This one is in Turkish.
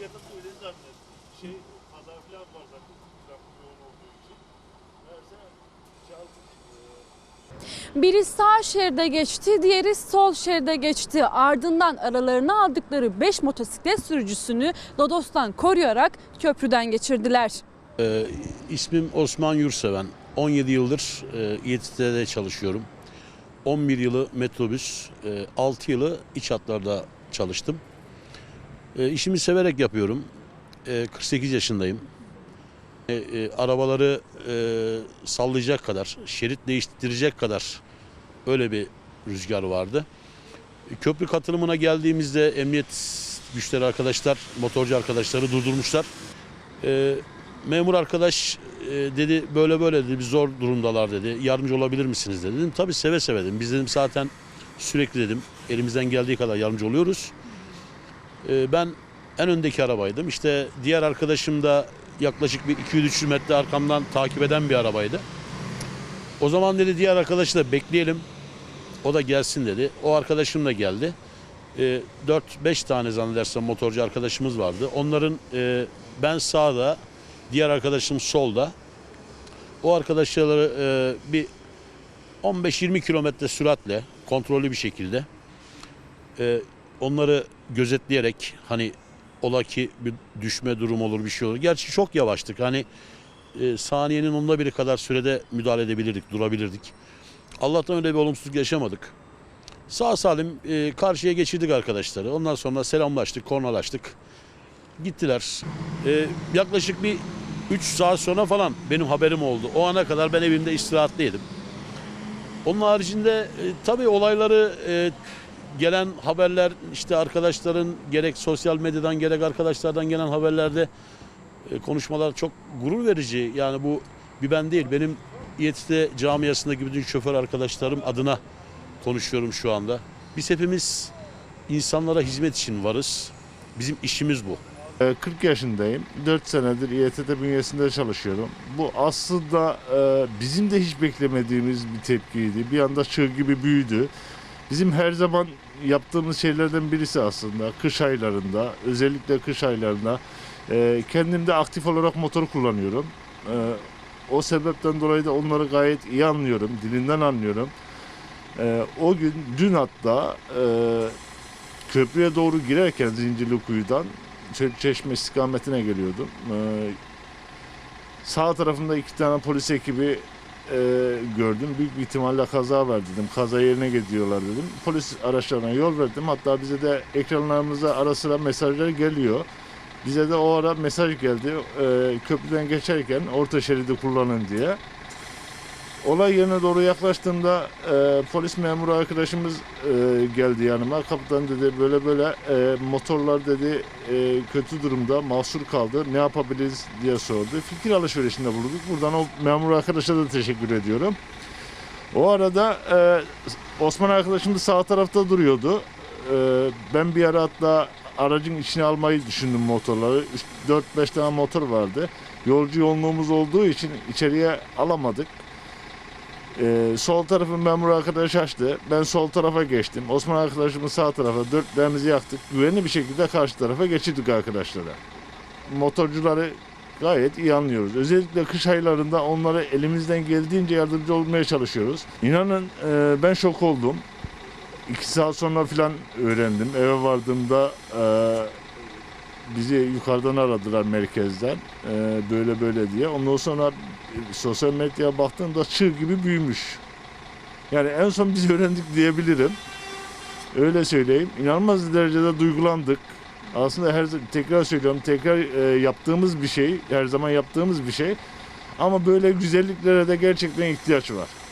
yakıt öyle zannet. Şey pazar falan var zaten. Trafik yoğun olduğu için. Meğerse çaldık. Ee, Biri sağ şeride geçti, diğeri sol şeride geçti. Ardından aralarına aldıkları 5 motosiklet sürücüsünü Lodos'tan koruyarak köprüden geçirdiler. Ee, ismim Osman Yurseven. 17 yıldır e, İETT'de çalışıyorum. 11 yılı metrobüs, e, 6 yılı iç hatlarda çalıştım. E, işimi severek yapıyorum. E, 48 yaşındayım. E, e, arabaları e, sallayacak kadar, şerit değiştirecek kadar öyle bir rüzgar vardı. E, Köprü katılımına geldiğimizde emniyet güçleri arkadaşlar, motorcu arkadaşları durdurmuşlar. E, memur arkadaş e, dedi böyle böyle dedi biz zor durumdalar dedi. Yardımcı olabilir misiniz dedi. Dedim tabii seve seve dedim. Biz dedim zaten sürekli dedim elimizden geldiği kadar yardımcı oluyoruz. E, ben en öndeki arabaydım. İşte diğer arkadaşım da yaklaşık bir 200-300 metre arkamdan takip eden bir arabaydı. O zaman dedi diğer arkadaşı da bekleyelim. O da gelsin dedi. O arkadaşım da geldi. E, 4-5 tane zannedersem motorcu arkadaşımız vardı. Onların e, ben sağda, diğer arkadaşım solda. O arkadaşları e, bir 15-20 kilometre süratle kontrollü bir şekilde e, onları gözetleyerek hani ola ki bir düşme durum olur bir şey olur. Gerçi çok yavaştık hani e, saniyenin onda biri kadar sürede müdahale edebilirdik, durabilirdik. Allah'tan öyle bir olumsuzluk yaşamadık. Sağ salim e, karşıya geçirdik arkadaşları. Ondan sonra selamlaştık, kornalaştık. Gittiler. E, yaklaşık bir 3 saat sonra falan benim haberim oldu. O ana kadar ben evimde istirahatteydim. Onun haricinde e, tabii olayları e, gelen haberler işte arkadaşların gerek sosyal medyadan gerek arkadaşlardan gelen haberlerde e, konuşmalar çok gurur verici. Yani bu bir ben değil benim İETT camiasındaki bütün şoför arkadaşlarım adına konuşuyorum şu anda. Biz hepimiz insanlara hizmet için varız. Bizim işimiz bu. Ee, 40 yaşındayım. 4 senedir İETT bünyesinde çalışıyorum. Bu aslında e, bizim de hiç beklemediğimiz bir tepkiydi. Bir anda çığ gibi büyüdü. Bizim her zaman yaptığımız şeylerden birisi aslında kış aylarında, özellikle kış aylarında e, kendim de aktif olarak motor kullanıyorum. E, o sebepten dolayı da onları gayet iyi anlıyorum, dilinden anlıyorum. E, o gün, dün hatta e, köprüye doğru girerken Zincirlikuyu'dan Çe- Çeşme istikametine geliyordum. Ee, sağ tarafımda iki tane polis ekibi e, gördüm. Büyük bir ihtimalle kaza var dedim. Kaza yerine gidiyorlar dedim. Polis araçlarına yol verdim. Hatta bize de ekranlarımıza ara sıra mesajlar geliyor. Bize de o ara mesaj geldi. Ee, köprüden geçerken orta şeridi kullanın diye. Olay yerine doğru yaklaştığımda e, polis memuru arkadaşımız e, geldi yanıma. Kapıdan dedi böyle böyle e, motorlar dedi e, kötü durumda mahsur kaldı. Ne yapabiliriz diye sordu. Fikir alışverişinde bulunduk. Buradan o memur arkadaşa da teşekkür ediyorum. O arada e, Osman arkadaşımız sağ tarafta duruyordu. E, ben bir ara hatta aracın içine almayı düşündüm motorları. 4-5 tane motor vardı. Yolcu yoğunluğumuz olduğu için içeriye alamadık. Ee, sol tarafın memur arkadaş açtı. Ben sol tarafa geçtim. Osman arkadaşımız sağ tarafa dörtlerimizi yaktık. Güvenli bir şekilde karşı tarafa geçirdik arkadaşlara. Motorcuları gayet iyi anlıyoruz. Özellikle kış aylarında onlara elimizden geldiğince yardımcı olmaya çalışıyoruz. İnanın e, ben şok oldum. İki saat sonra falan öğrendim. Eve vardığımda e, bizi yukarıdan aradılar merkezden. E, böyle böyle diye. Ondan sonra sosyal medyaya baktığımda çığ gibi büyümüş. Yani en son biz öğrendik diyebilirim. Öyle söyleyeyim. İnanılmaz derecede duygulandık. Aslında her tekrar söylüyorum tekrar e, yaptığımız bir şey, her zaman yaptığımız bir şey. Ama böyle güzelliklere de gerçekten ihtiyaç var.